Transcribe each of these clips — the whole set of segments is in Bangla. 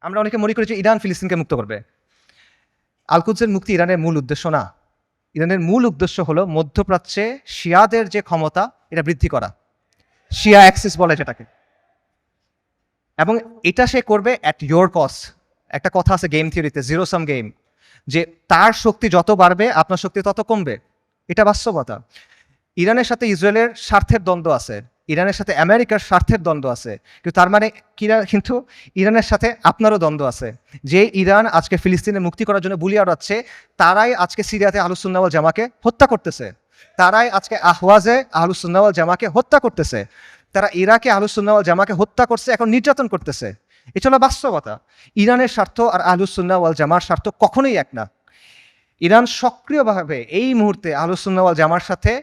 আমরা অনেকে মনে করি যে ইরান ফিলিস্তিনকে মুক্ত করবে। আলকুদসের মুক্তি ইরানের মূল উদ্দেশ্য না। ইরানের মূল উদ্দেশ্য হলো মধ্যপ্রাচ্যে শিয়াদের যে ক্ষমতা, এটা বৃদ্ধি করা। শিয়া অ্যাক্সিস বলে যেটাকে। এবং এটা সে করবে অ্যাট ইয়োর কস্ট একটা কথা আছে গেম থিওরিতে জিরো সাম গেম যে তার শক্তি যত বাড়বে, আপনার শক্তি তত কমবে। এটা বাস্তবতা। ইরানের সাথে ইসরায়েলের স্বার্থের দ্বন্দ্ব আছে। ইরানের সাথে আমেরিকার স্বার্থের দ্বন্দ্ব আছে। কিন্তু তার মানে কিরা কিন্তু ইরানের সাথে আপনারও দ্বন্দ্ব আছে। যে ইরান আজকে ফিলিস্তিনের মুক্তি করার জন্য বুলি আড়াচ্ছে তারাই আজকে সিরিয়াতে আহলুসুন্নাওয়াল জামাকে হত্যা করতেছে। তারাই আজকে আহওয়াজে আহলুসুন্নাওয়াল জামাকে হত্যা করতেছে। তারা ইরাকে আহলুসুন্নাওয়াল জামাকে হত্যা করছে, এখন নির্যাতন করতেছে। হলো বাস্তবতা। ইরানের স্বার্থ আর আহলুসুন্নাওয়াল জামার স্বার্থ কখনোই এক না। ইরান সক্রিয়ভাবে এই মুহূর্তে আহলুসুন্নাওয়াল জামার সাথে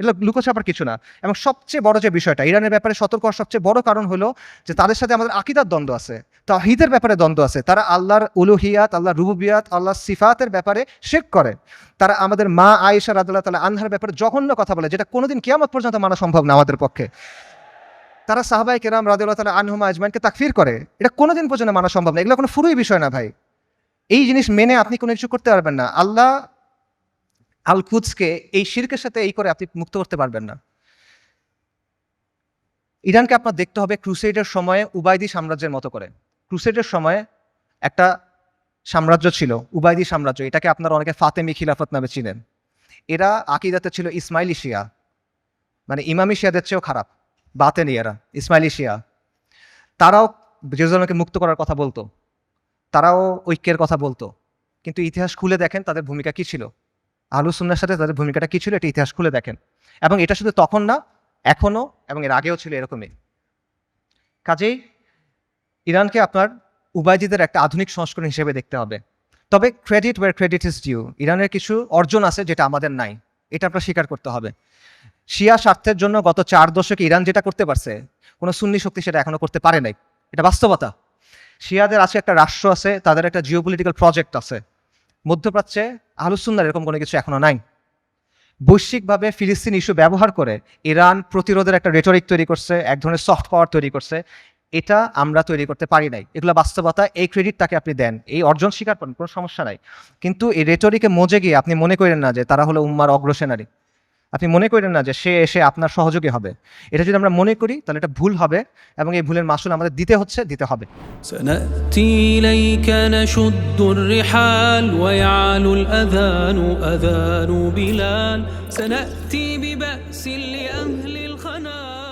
এগুলো লুকোছাপার কিছু না। এবং সবচেয়ে বড় যে বিষয়টা, ইরানের ব্যাপারে সতর্ক হওয়ার সবচেয়ে বড় কারণ হলো যে তাদের সাথে আমাদের আকিদার দ্বন্দ্ব আছে তাহিদের ব্যাপারে দ্বন্দ্ব আছে। তারা আল্লাহর উলুহিয়াত, আল্লাহর রুবুবিয়াত আল্লাহ সিফাতের ব্যাপারে শেক করে। তারা আমাদের মা আয়েশা রাদুল্লাহ তালা আনহার ব্যাপারে জঘন্য কথা বলে, যেটা কোনোদিন কিয়ামত পর্যন্ত মানা সম্ভব না আমাদের পক্ষে। তারা সাহাবাই কেরাম রাদুল্লাহ তালা আনহুমা আজমানকে তাকফির করে। এটা কোনোদিন পর্যন্ত মানা সম্ভব না। এগুলো কোনো ফুরুই বিষয় না ভাই। এই জিনিস মেনে আপনি কোনো কিছু করতে পারবেন না। আল্লাহ আল কুদসকে এই শিরকের সাথে এই করে আপনি মুক্ত করতে পারবেন না। ইরানকে আপনার দেখতে হবে ক্রুসেডের সময়ে উবায়দি সাম্রাজ্যের মতো করে। ক্রুসেডের সময়ে একটা সাম্রাজ্য ছিল উবায়দি সাম্রাজ্য। এটাকে আপনারা অনেকে ফাতেমি খিলাফত নামে চিনেন। এরা আকিদাতে ছিল ইসমাইলি শিয়া। মানে ইমামি শিয়াদের চেয়েও খারাপ। বাতেনি এরা, ইসমাইলি শিয়া। তারাও জেরুজালেমকে মুক্ত করার কথা বলতো। তারাও ঐক্যের কথা বলতো। কিন্তু ইতিহাস খুলে দেখেন তাদের ভূমিকা কি ছিল। আলুসুন্নার সাথে তাদের ভূমিকাটা কী ছিল? এটা ইতিহাস খুলে দেখেন। এবং এটা শুধু তখন না, এখনও এবং এর আগেও ছিল এরকমই। কাজেই ইরানকে আপনার উবায়দিদের একটা আধুনিক সংস্করণ হিসেবে দেখতে হবে। তবে credit where credit is due ইরানের কিছু অর্জন আছে যেটা আমাদের নাই। এটা আপনার স্বীকার করতে হবে। শিয়া স্বার্থের জন্য গত চার দশকে ইরান যেটা করতে পারছে, কোনো সুন্নি শক্তি সেটা এখনও করতে পারে নাই। এটা বাস্তবতা। শিয়াদের আছে একটা রাষ্ট্র আছে, তাদের একটা জিওপলিটিক্যাল প্রজেক্ট আছে। মধ্যপ্রাচ্যে আহলুসুন্নার এরকম কোনো কিছু এখনও নাই। বৈশ্বিকভাবে ফিলিস্তিন ইস্যু ব্যবহার করে ইরান প্রতিরোধের একটা রেটরিক তৈরি করছে, এক ধরনের সফট পাওয়ার তৈরি করছে। এটা আমরা তৈরি করতে পারি নাই। এগুলো বাস্তবতা, এই ক্রেডিট তাকে আপনি দেন। এই অর্জন স্বীকার করেন, কোনো সমস্যা নাই। কিন্তু এই রেটরিকে মজে গিয়ে আপনি মনে করেন না যে তারা হলো উম্মার অগ্রসেনারী। আপনি মনে করেন না যে সে এসে আপনার সহযোগী হবে এটা যদি আমরা মনে করি তাহলে এটা ভুল হবে এবং এই ভুলের মাসুল আমাদের দিতে হচ্ছে দিতে হবে سنأتي إليك نشد الرحال ويعلو الأذان أذان بلال سنأتي ببأس لأهل الخنا